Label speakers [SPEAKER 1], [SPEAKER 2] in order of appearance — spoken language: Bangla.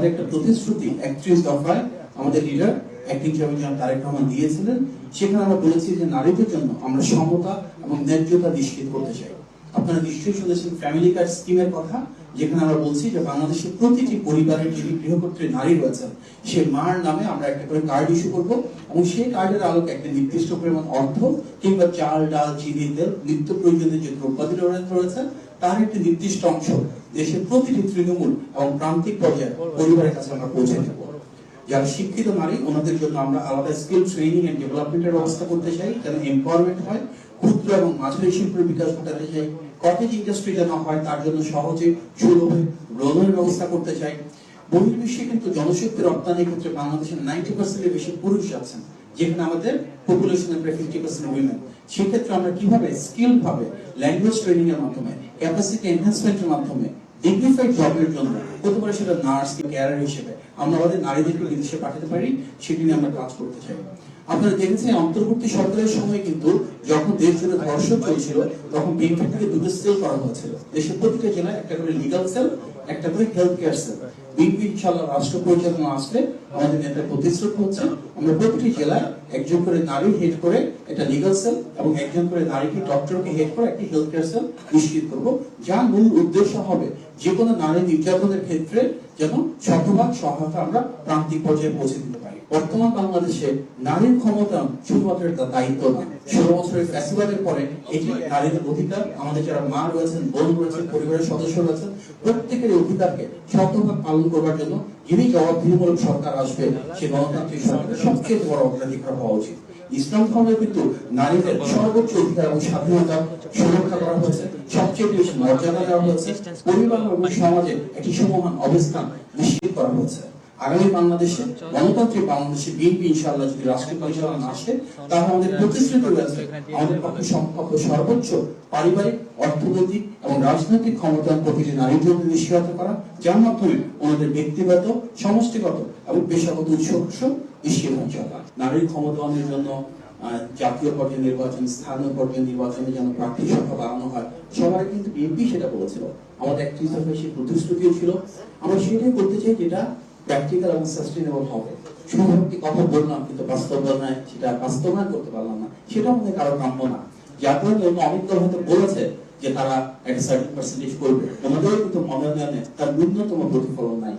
[SPEAKER 1] আমাদের একটা প্রতিশ্রুতি একত্রিশ দফায় আমাদের leader acting chairman Tarique Rahman দিয়েছিলেন। সেখানে আমরা বলেছি যে নারীদের জন্য আমরা সমতা এবং ন্যায্যতা নিশ্চিত করতে চাই। আপনারা নিশ্চয়ই শুনেছেন ফ্যামিলি কার্ড স্কিমের কথা। যেখানে আমরা বলছি যে বাংলাদেশের প্রতিটি পরিবারের যিনি গৃহকর্ত্রী নারী রয়েছেন, সে মার নামে আমরা একটা করে কার্ড ইস্যু করব এবং সেই কার্ডের আলোকে একটা নির্দিষ্ট পরিমাণ অর্থ কিংবা চাল, ডাল, চিনি, তেল, নিত্য প্রয়োজনীয় যে দ্রব্যাদি রয়েছে তার একটি নির্দিষ্ট অংশ দেশের প্রতিটি তৃণমূল এবং প্রান্তিক পর্যায়ে পরিবারের কাছে আমরা পৌঁছে দেব। যারা শিক্ষিত নারী, ওনাদের জন্য আমরা আলাদা স্কিল ট্রেনিং এন্ড ডেভেলপমেন্টের ব্যবস্থা করতে চাই, যেন এম্পাওয়ারমেন্ট হয়, ক্ষুদ্র এবং মাঝারি শিল্পের বিকাশ ঘটাতে চাই। কটেজ ইন্ডাস্ট্রিটা না হয়, তার জন্য সহজে সুলভে লোনের ব্যবস্থা করতে চাই। বহির্বিশ্বে কিন্তু জনশক্তি রপ্তানির ক্ষেত্রে বাংলাদেশের নাইনটি পার্সেন্টের বেশি পুরুষ আছেন যেখানে আমাদের পপুলেশনের প্রায় ফিফটি পার্সেন্ট উইমেন সেক্ষেত্রে আমরা কীভাবে স্কিল ভাবে ল্যাঙ্গুয়েজ ট্রেনিং এর মাধ্যমে ক্যাপাসিটি এনহ্যান্সমেন্টের মাধ্যমে ডিগনিফাইড জবের জন্য হতে পারে সেটা নার্স ক্যারিয়ার হিসেবে আমরা আমাদের নারীদেরকে বিদেশে পাঠাতে পারি, সেটি নিয়ে আমরা কাজ করতে চাই। আপনারা দেখেছেন, অন্তর্বর্তী সরকারের সময় কিন্তু যখন দেশ জুড়ে ধর্ষণ চলছিল, তখন বিএনপি থেকে দুটো সেল করা হয়েছিল। দেশের প্রতিটা জেলায় একটা করে লিগাল সেল একটা করে হেলথ কেয়ার সেন্টার বিএনপি ইনশাল্লাহ রাষ্ট্র পরিচালনা আসলে আমাদের নেতা প্রতিশ্রুতি হচ্ছে। আমরা প্রতিটি জেলায় একজন করে নারী হেড করে একটা লিগাল সেল এবং একজন করে নারীকে ডক্টরকে হেড করে একটি হেলথ কেয়ার সেল নিশ্চিত করব। যার মূল উদ্দেশ্য হবে যে কোনো নারী নির্যাতনের ক্ষেত্রে যেন শতভাগ সহায়তা আমরা প্রান্তিক পর্যায়ে পৌঁছে পারি বর্তমান বাংলাদেশে নারীর ক্ষমতা শুধুমাত্র একটা দায়িত্ব না। ষোলো বছরের ফ্যাসিবাদের পরে এটি নারীদের অধিকার। আমাদের যারা মা রয়েছেন, বোন রয়েছেন, পরিবারের সদস্য রয়েছেন, প্রত্যেকের অধিকারকে শতভাগ পালন করবার জন্য যিনি জবাবদিহিমূলক সরকার আসবে। সে গণতান্ত্রিক সরকারের সবচেয়ে বড় অগ্রাধিকার হওয়া উচিত। ইসলাম ধর্মে কিন্তু নারীদের সর্বোচ্চ অধিকার এবং স্বাধীনতা সুরক্ষা করা হয়েছে। সবচেয়ে বেশি মর্যাদা দেওয়া হয়েছে। পরিবার এবং সমাজে একটি সমহান অবস্থান নিশ্চিত করা হয়েছে। আগামী বাংলাদেশে, গণতান্ত্রিক বাংলাদেশে বিএনপি ইনশাআল্লাহ যদি রাষ্ট্র পরিচালনা আসে, তাহলে আমাদের প্রতিশ্রুতি রয়েছে আমাদের পক্ষে সম্পর্ক সর্বোচ্চ পারিবারিক, অর্থনৈতিক এবং রাজনৈতিক ক্ষমতা প্রতিটি নারীর জন্য নিশ্চিত করা, যার মাধ্যমে ওনাদের ব্যক্তিগত, সমষ্টিগত এবং পেশাগত উৎস নিশ্চিত চলা। নারীর ক্ষমতায়নের জন্য জাতীয় পর্যায়ে নির্বাচন, স্থানীয় পর্যায়ে নির্বাচনে যেন প্রার্থী সংখ্যা বাড়ানো হয়। সবাই কিন্তু বিএনপি সেটা বলেছিল। আমাদের দফায় সেই প্রতিশ্রুতিও ছিল। আমরা সেটাই করতে চাই যেটা প্র্যাকটিক্যাল এবং সাস্টেনেবল হবে। শুধু একটি কথা বললাম, কিন্তু বাস্তবায়নে সেটা বাস্তবায়ন করতে পারলাম না। সেটা আমাদের কারও কাম্য না। যার জন্য অনেক দল হয়তো বলেছে যে তারা একটা সার্টিন করবে। আমাদের কিন্তু মনোনয়নে তার ন্যূনতম প্রতিফলন নাই।